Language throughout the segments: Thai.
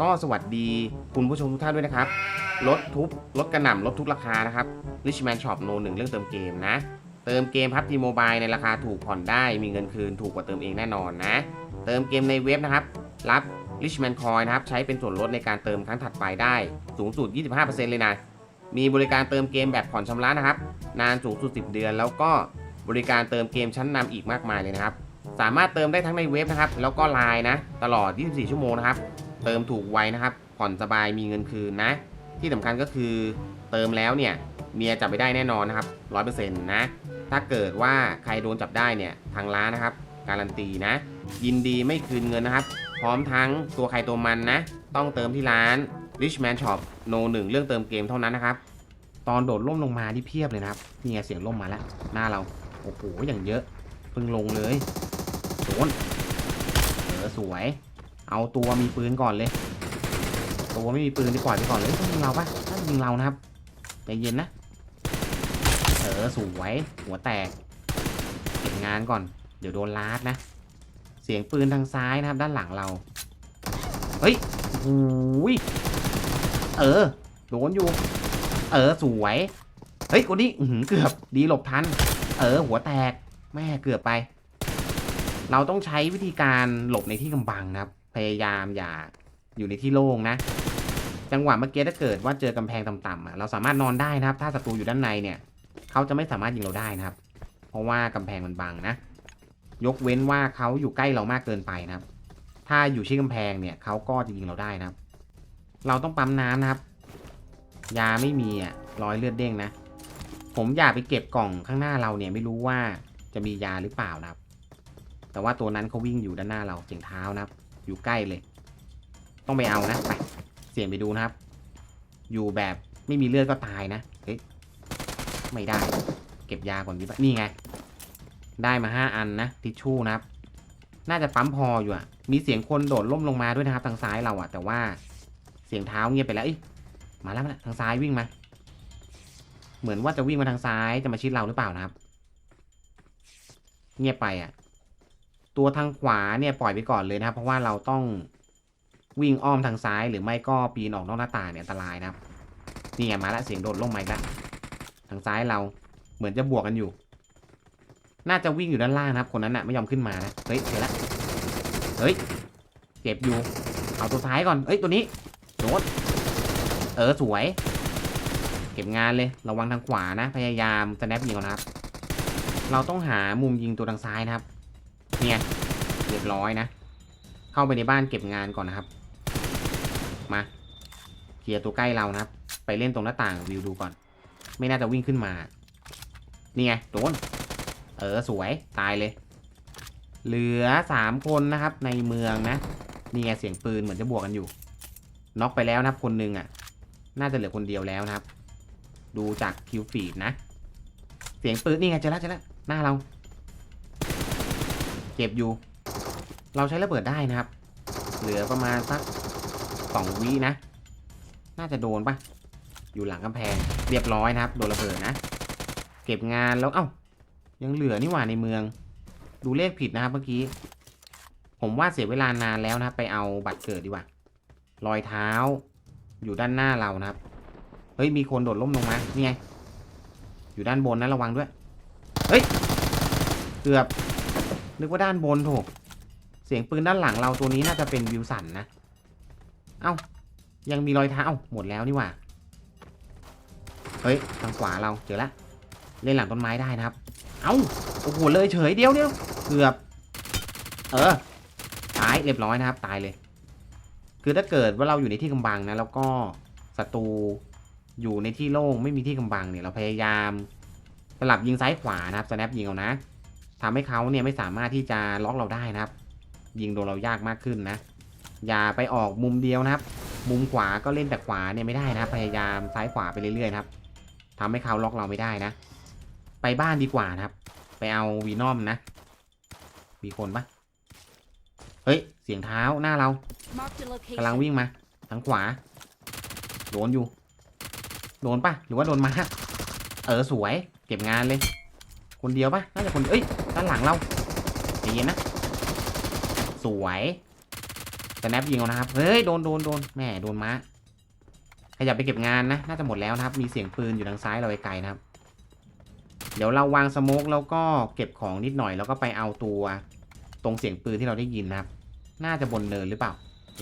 ก็สวัสดีคุณผู้ชมทุกท่านด้วยนะครับลดทุบลดกระหน่ำลดทุกราคานะครับ Richman Shop โนหนึ่งเรื่องเติมเกมนะ เติมเกมพับจีโมบายในราคาถูกผ่อนได้มีเงินคืนถูกกว่าเติมเองแน่นอนนะ เติมเกมในเว็บนะครับ รับ Richman Coin นะครับ ใช้เป็นส่วนลดในการเติมครั้งถัดไปได้ สูงสุด 25%เลยนะ มีบริการเติมเกมแบบผ่อนชำระนะครับ นานสูงสุด 10 เดือน แล้วก็บริการเติมเกมชั้นนำอีกมากมายเลยนะครับ สามารถเติมได้ทั้งในเว็บนะครับ แล้วก็ไลน์นะ ตลอด 24 ชั่วโมงนะครับ เติมถูกไวนะครับ ผ่อนสบายมีเงินคืนนะ ที่สำคัญก็คือเติมแล้วเนี่ยเมียจับไปได้แน่นอนนะครับ100%นะ ถ้าเกิดว่าใครโดนจับได้เนี่ยทางร้านนะครับ การันตีนะ ยินดีไม่คืนเงินนะครับ พร้อมทั้งตัวใครตัวมันนะ ต้องเติมที่ร้าน Richman Shop โนหนึ่งเรื่องเติมเกมเท่านั้นนะครับตอนโดดล่มลงมาที่เพียบเลยนะครับนี่ไงเสียงล่มมาแล้ว หน้าเรา โอ้โหอย่างเยอะเพิ่งลงเลยโดนเออสวย เอาตัวมีปืนก่อนเลย ตัวไม่มีปืนดีกว่าไปก่อนเลยต้องยิงเราปะถ้ายิงเรานะครับใจเย็นนะเออสวยหัวแตกเก็บงานก่อน เดี๋ยวโดนลาดนะ เสียงปืนทางซ้ายนะครับ ด้านหลังเรา เฮ้ยโอ้ยเออโดนอยู่ เออสวย เฮ้ยคนนี้เกือบดีหลบทัน เออ หัวแตกแม่เกือบไป เราต้องใช้วิธีการหลบในที่กำบังนะครับ พยายามอย่าอยู่ในที่โล่งนะ จังหวะเมื่อกี้ถ้าเกิดว่าเจอกำแพงต่ำๆอะเราสามารถนอนได้นะครับ ถ้าศัตรูอยู่ด้านในเนี่ย เขาจะไม่สามารถยิงเราได้นะครับ เพราะว่ากำแพงมันบังนะ ยกเว้นว่าเขาอยู่ใกล้เรามากเกินไปนะครับ ถ้าอยู่ที่กำแพงเนี่ยเขาก็จะยิงเราได้นะครับ เราต้องปั๊มน้ำนะครับ ยาไม่มีอะร้อยเลือดเด้งนะ ผมอยากไปเก็บกล่องข้างหน้าเราเนี่ยไม่รู้ว่าจะมียาหรือเปล่านะครับ แต่ว่าตัวนั้นเขาวิ่งอยู่ด้านหน้าเราเสียงเท้านะครับ อยู่ใกล้เลย ต้องไปเอานะไปเสี่ยงไปดูนะครับ อยู่แบบไม่มีเลือดก็ตายนะเฮ้ยไม่ได้ เก็บยาก่อนดีป่ะนี่ไง ได้มาห้าอันนะทิชชู่นะครับ น่าจะปั๊มพออยู่อะมีเสียงคนโดดล่มลงมาด้วยนะครับ ทางซ้ายเราอะแต่ว่าเสียงเท้าเงียบไปแล้วเอ้ยมาแล้วมาแล้วทางซ้ายวิ่งมา เหมือนว่าจะวิ่งมาทางซ้ายจะมาชิดเราหรือเปล่านะครับ เงียบไปอะ ตัวทางขวาเนี่ยปล่อยไปก่อนเลยนะครับ เพราะว่าเราต้องวิ่งอ้อมทางซ้ายหรือไม่ก็ปีนออกนอกหน้าต่างเนี่ยอันตรายนะครับนี่ไงมาแล้วเสียงโดดล่มมาอีกแล้วทางซ้ายเราเหมือนจะบวกกันอยู่ น่าจะวิ่งอยู่ด้านล่างนะครับ คนนั้นน่ะไม่ยอมขึ้นมานะเฮ้ยเจอแล้วเฮ้ยเก็บอยู่ เอาตัวท้ายก่อนเอ้ยตัวนี้โดนเออสวย เก็บงานเลยระวังทางขวานะ พยายามสแนปยิงก่อนนะครับ เราต้องหามุมยิงตัวทางซ้ายนะครับ เนี่ยเรียบร้อยนะ เข้าไปในบ้านเก็บงานก่อนนะครับ มาเคลียร์ตัวใกล้เรานะครับ ไปเล่นตรงหน้าต่างวิวดูก่อน ไม่น่าจะวิ่งขึ้นมา นี่ไงโดนเออสวยตายเลย เหลือสามคนนะครับ ในเมืองนะนี่ไงเสียงปืนเหมือนจะบวกกันอยู่น็อกไปแล้วนะครับ คนหนึ่งอะ น่าจะเหลือคนเดียวแล้วนะครับ ดูจากคิวฟีดนะ เสียงปืนนี่ไงเจอแล้วเจอแล้วหน้าเรา เก็บอยู่ เราใช้ระเบิดได้นะครับ เหลือประมาณสักสองวินะ น่าจะโดนปะอยู่หลังกำแพง เรียบร้อยนะครับ โดนระเบิดนะ เก็บงานแล้ว เอ้า ยังเหลือนี่หว่าในเมือง ดูเลขผิดนะครับเมื่อกี้ ผมว่าเสียเวลานานแล้วนะครับไปเอาบัตรเกิดดีกว่า รอยเท้า อยู่ด้านหน้าเรานะครับ เฮ้ย มีคนโดดล่มลงมา นี่ไง อยู่ด้านบนนะระวังด้วย เฮ้ย เกือบ นึกว่าด้านบนโถเสียงปืนด้านหลังเราตัวนี้น่าจะเป็นวิวสันนะ เอ้า ยังมีรอยเท้าเอาหมดแล้วนี่หว่า เฮ้ย ทางขวาเราเจอล้วเล่นหลังต้นไม้ได้นะครับ เอ้า โอ้โห เลยเฉยเดียวเดียวเกือบ เออ ตายเรียบร้อยนะครับ ตายเลย คือถ้าเกิดว่าเราอยู่ในที่กำบังนะ แล้วก็ศัตรูอยู่ในที่โล่งไม่มีที่กำบังเนี่ยเราพยายามสลับยิงซ้ายขวานะครับสแนปยิงเอานะ ทำให้เขาเนี่ยไม่สามารถที่จะล็อกเราได้นะครับ ยิงโดนเรายากมากขึ้นนะ อย่าไปออกมุมเดียวนะครับ มุมขวาก็เล่นแต่ขวาเนี่ยไม่ได้นะครับพยายามซ้ายขวาไปเรื่อยๆนะครับทำให้เขาล็อกเราไม่ได้นะ ไปบ้านดีกว่านะครับ ไปเอาวีนอมนะ มีคนปะเฮ้ย เสียงเท้าหน้าเรา Marked a กำลัง location. วิ่งมาทางขวา โดนอยู่ โดนปะหรือว่าโดนมา เออสวย เก็บงานเลย คนเดียวปะน่าจะคนเดียวอ้ยด้านหลังเราใจเย็นนะสวยสแนปยิงเอานะครับเฮ้ยโดนโดนโดนแหม่โดนม้าขยับไปเก็บงานนะน่าจะหมดแล้วนะครับ มีเสียงปืนอยู่ทางซ้ายเราไกลๆนะครับ เดี๋ยวเราวางสโมกแล้วก็เก็บของนิดหน่อยแล้วก็ไปเอาตัวตรงเสียงปืนที่เราได้ยินนะครับ น่าจะบนเนินหรือเปล่า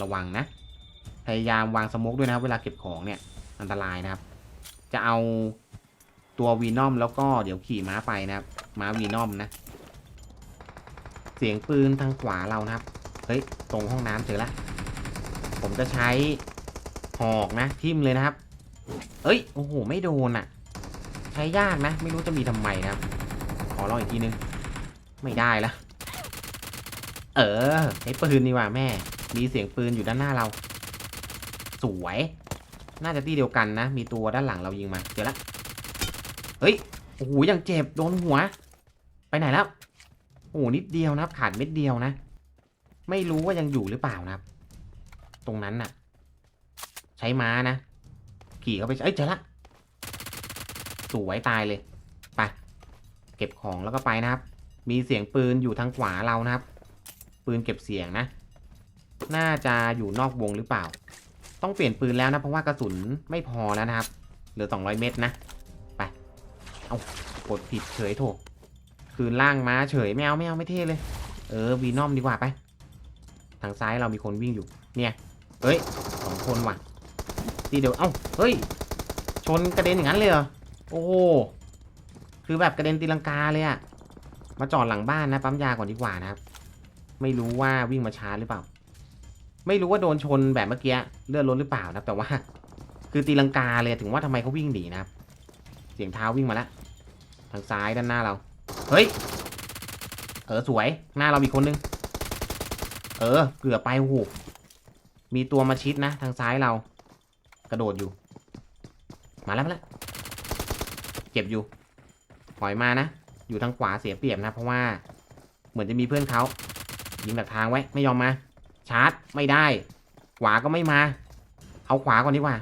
ระวังนะ พยายามวางสโมกด้วยนะครับ เวลาเก็บของเนี่ยอันตรายนะครับ จะเอา ตัววีนอมแล้วก็เดี๋ยวขี่ม้าไปนะครับ ม้าวีนอมนะ เสียงปืนทางขวาเรานะครับ เฮ้ย ตรงห้องน้ำเจอละ ผมจะใช้หอกนะ ทิ่มเลยนะครับ เอ้ย โอ้โห ไม่โดนอะ่ะ ใช้ยากนะ ไม่รู้จะมีทำไมนะครับ ขอลองอีกทีนึง ไม่ได้ละ เออใช้ปืนนี่ว่าแม่ มีเสียงปืนอยู่ด้านหน้าเรา สวย น่าจะที่เดียวกันนะ มีตัวด้านหลังเรายิงมา เจอละ เฮ้ยโอ้โหยังเจ็บโดนหัว ไปไหนแล้วโอ้โหนิดเดียวนะครับขาดเม็ดเดียวนะ ไม่รู้ว่ายังอยู่หรือเปล่านะครับ ตรงนั้นน่ะ ใช้ม้านะ ขี่เข้าไปเอ้ยเจอละสวยตายเลยไปเก็บของแล้วก็ไปนะครับ มีเสียงปืนอยู่ทางขวาเรานะครับ ปืนเก็บเสียงนะ น่าจะอยู่นอกวงหรือเปล่า ต้องเปลี่ยนปืนแล้วนะ เพราะว่ากระสุนไม่พอแล้วนะครับ เหลือ 200 เม็ดนะ เอากดผิดเฉยโถคืนล่างม้าเฉยไม่เอาไม่เอาไม่เท่เลย เออวีนอมดีกว่าไป ทางซ้ายเรามีคนวิ่งอยู่ เนี่ยเฮ้ยสองคนว่ะทีเดียวเอ้าเฮ้ย ชนกระเด็นอย่างนั้นเลยเหรอโอ้คือแบบกระเด็นตีลังกาเลยอะมาจอดหลังบ้านนะปั๊มยาก่อนดีกว่านะครับ ไม่รู้ว่าวิ่งมาช้าหรือเปล่า ไม่รู้ว่าโดนชนแบบเมื่อกี้เลือดลดหรือเปล่านะแต่ว่า คือตีลังกาเลยถึงว่าทำไมเขาวิ่งหนีนะครับ สียงเท้าวิ่งมาแล้วทางซ้ายด้านหน้าเรา เฮ้ย เออสวย หน้าเรามีคนนึง เออ เกือบไปโอ้โหมีตัวมาชิดนะ ทางซ้ายเรา กระโดดอยู่ มาแล้วมาแล้วเจ็บอยู่ปล่อยมานะ อยู่ทางขวาเสียเปรียบนะ เพราะว่า เหมือนจะมีเพื่อนเขายิงแบบทางไว้ ไม่ยอมมา ชาร์จไม่ได้ ขวาก็ไม่มา เอาขวาก่อนดีกว่า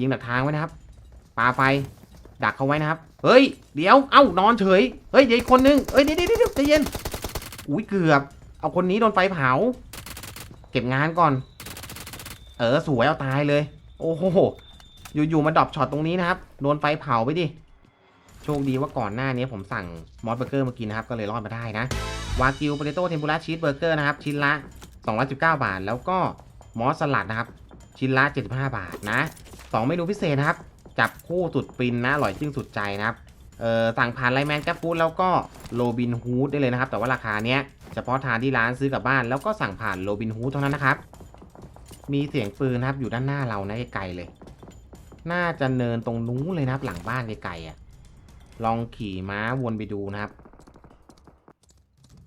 ยิงแบบทางไว้นะครับ ปาไฟ ดักเขาไว้นะครับ เฮ้ย เดี๋ยว เอ้า นอนเฉย เฮ้ย เดี๋ยวอีกคนนึงเฮ้ย เดี๋ยวเดี๋ยวใจเย็น อุ้ย เกือบ เอาคนนี้โดนไฟเผา เก็บงานก่อน เออ สวย เอาตายเลย โอ้โห อยู่ๆ มาดรอปช็อตตรงนี้นะครับ โดนไฟเผาไปดิ โชคดีว่าก่อนหน้านี้ผมสั่งมอสเบอร์เกอร์มากินนะครับ ก็เลยรอดมาได้นะ วากิวโปเตโต้เทมปุระชีสเบอร์เกอร์นะครับ ชิ้นละ 219 บาท แล้วก็มอสสลัดนะครับ ชิ้นละ 75 บาทนะ 2 เมนูพิเศษนะครับ จับคู่สุดฟินนะอร่อยจึ้งสุดใจนะครับเอ่อสั่งผ่านไลแมนแกร็บฟูดแล้วก็โรบินฮูดได้เลยนะครับ แต่ว่าราคาเนี้ยเฉพาะทานที่ร้านซื้อกลับบ้านแล้วก็สั่งผ่านโรบินฮูดเท่านั้นนะครับ มีเสียงปืนนะครับอยู่ด้านหน้าเรานะไกลๆเลย น่าจะเนินตรงนู้นเลยนะครับ หลังบ้านไกลๆอะ ลองขี่ม้าวนไปดูนะครับ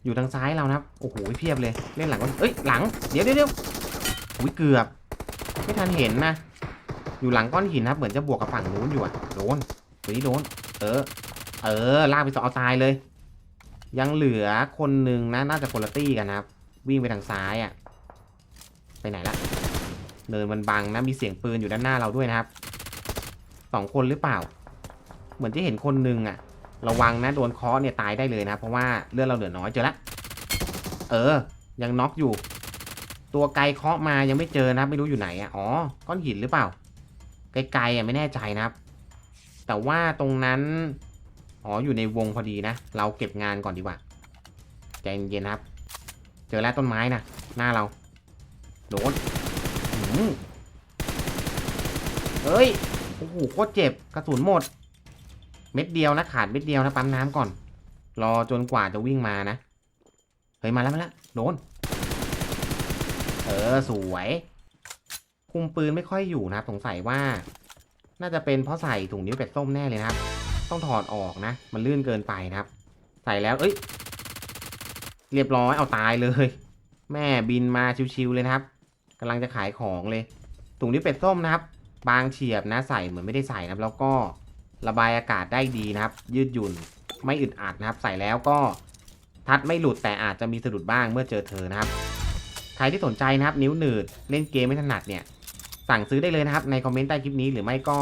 อยู่ทางซ้ายเรานะครับ โอ้โหเพียบเลย เล่นหลังก็เอ้ยหลัง เดี๋ยวเดี๋ยวเดี๋ยวอุ้ยเกือบ ไม่ทันเห็นนะ อยู่หลังก้อนหินนะครับเหมือนจะบวกกับฝั่งนู้นอยู่อะโดนตัวนี้โดน เออ เออลากไปสองเอาตายเลย ยังเหลือคนหนึ่งนะน่าจะคนละตี้กันนะครับ วิ่งไปทางซ้ายอะไปไหนละเนินมันบังนะมีเสียงปืนอยู่ด้านหน้าเราด้วยนะครับสองคนหรือเปล่า เหมือนจะเห็นคนหนึ่งอะระวังนะโดนเคาะเนี่ยตายได้เลยนะ เพราะว่าเลือดเราเหลือน้อยเจอละเออ ยังน็อกอยู่ ตัวไกลเคาะมายังไม่เจอนะครับไม่รู้อยู่ไหนอะอ๋อก้อนหินหรือเปล่า ไกลๆอะไม่แน่ใจนะครับ แต่ว่าตรงนั้น อ๋ออยู่ในวงพอดีนะ เราเก็บงานก่อนดีกว่า ใจเย็นๆนะครับ เจอแล้วต้นไม้นะหน้าเรา โดนเฮ้ย โอ้โหโคตรเจ็บกระสุนหมด เม็ดเดียวนะขาดเม็ดเดียวนะปั๊มน้ำก่อน รอจนกว่าจะวิ่งมานะ เฮ้ยมาแล้วมาแล้วโดน เออสวย คุมปืนไม่ค่อยอยู่นะครับ สงสัยว่า น่าจะเป็นเพราะใส่ถุงนิ้วเป็ดส้มแน่เลยนะครับ ต้องถอดออกนะ มันลื่นเกินไปนะครับ ใส่แล้วเอ้ย เรียบร้อยเอาตายเลย แม่บินมาชิวๆเลยนะครับกำลังจะขายของเลย ถุงนิ้วเป็ดส้มนะครับ บางเฉียบนะ ใส่เหมือนไม่ได้ใส่นะครับ แล้วก็ระบายอากาศได้ดีนะครับ ยืดหยุ่นไม่อึดอัดนะครับ ใส่แล้วก็ทัดไม่หลุดแต่อาจจะมีสะดุดบ้างเมื่อเจอเธอนะครับ ใครที่สนใจนะครับนิ้วหนืดเล่นเกมไม่ถนัดเนี่ย สั่งซื้อได้เลยนะครับในคอมเมนต์ใต้คลิปนี้หรือไม่ก็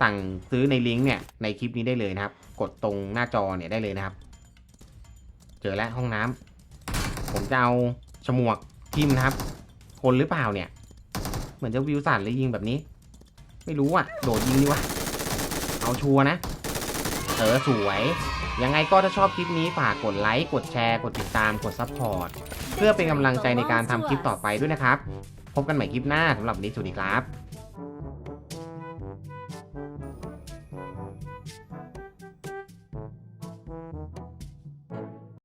สั่งซื้อในลิงก์เนี่ยในคลิปนี้ได้เลยนะครับ กดตรงหน้าจอเนี่ยได้เลยนะครับ เจอแล้วห้องน้ำผมจะเอาฉมวกพิมนะครับ คนหรือเปล่าเนี่ย เหมือนจะวิวสันเลยยิงแบบนี้ ไม่รู้อะ โดดยิงดีวะเอาชัวนะเออสวย ยังไงก็ถ้าชอบคลิปนี้ฝากกดไลค์ กดแชร์ กดติดตาม กดซับพอร์ต เพื่อเป็นกำลังใจในการทำคลิปต่อไปด้วยนะครับ พบกันใหม่คลิปหน้าสำหรับวันนี้สวัสดีครับ